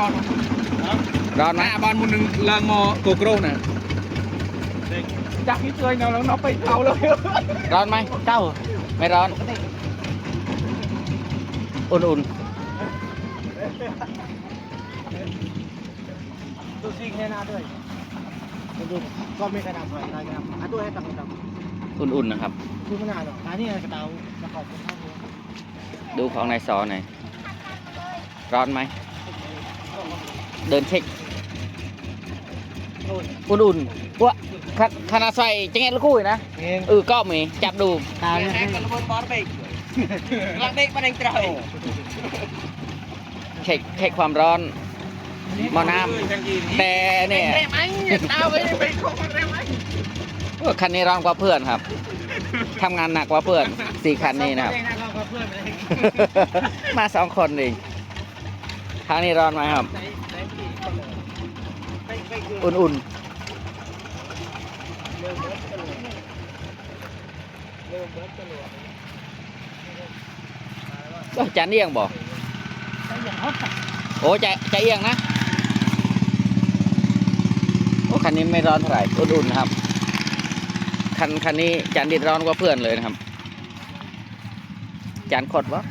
ร้อนร้อนไหมหน้าบ้านมุนหนึ่งลางมอโกโก้น่ะจากที่เคยเนาแล้วเนาไปเอาเลยร้อนไหมเจ้าไม่ร้อนอุ่นดูซิงแค่หน้าด้วยดูก็ไม่กระดับเลยกระดับอะตัวให้ตังกระดับๆอุ่นๆนะครับคือไม่นานหรอกอันนี้กระเตาจะขอบคุณท่านดูของนายซอหน่อยร้อนไหม เดินเช็คอุ่นๆวะขขนาดใส่จังเงี้ยลูกคุยนะเองเออก็มีจับดูตาเนี่ยกันระเบิดบอลไปลังเด็กมันเองเตยเช็คเช็คความร้อนหมอน้ำแต่เนี่ยเร็วไหมตาไปไปคงเร็วไหมโอ้คันนี้ร้อนกว่าเพื่อนครับทำงานหนักกว่าเพื่อนสี่คันนี้นะครับเพื่อนไปเลยมาสองคนเอง ทางนี้ร้อนไหมครับ อุ่นๆก็จานเอียงบอกโอ้ใจใจเอียงนะ โอ้คันนี้ไม่ร้อนเท่าไหร่ อุ่นๆครับ คันคันนี้จานดิดร้อนกว่าเพื่อนเลยนะครับ จานขดวะ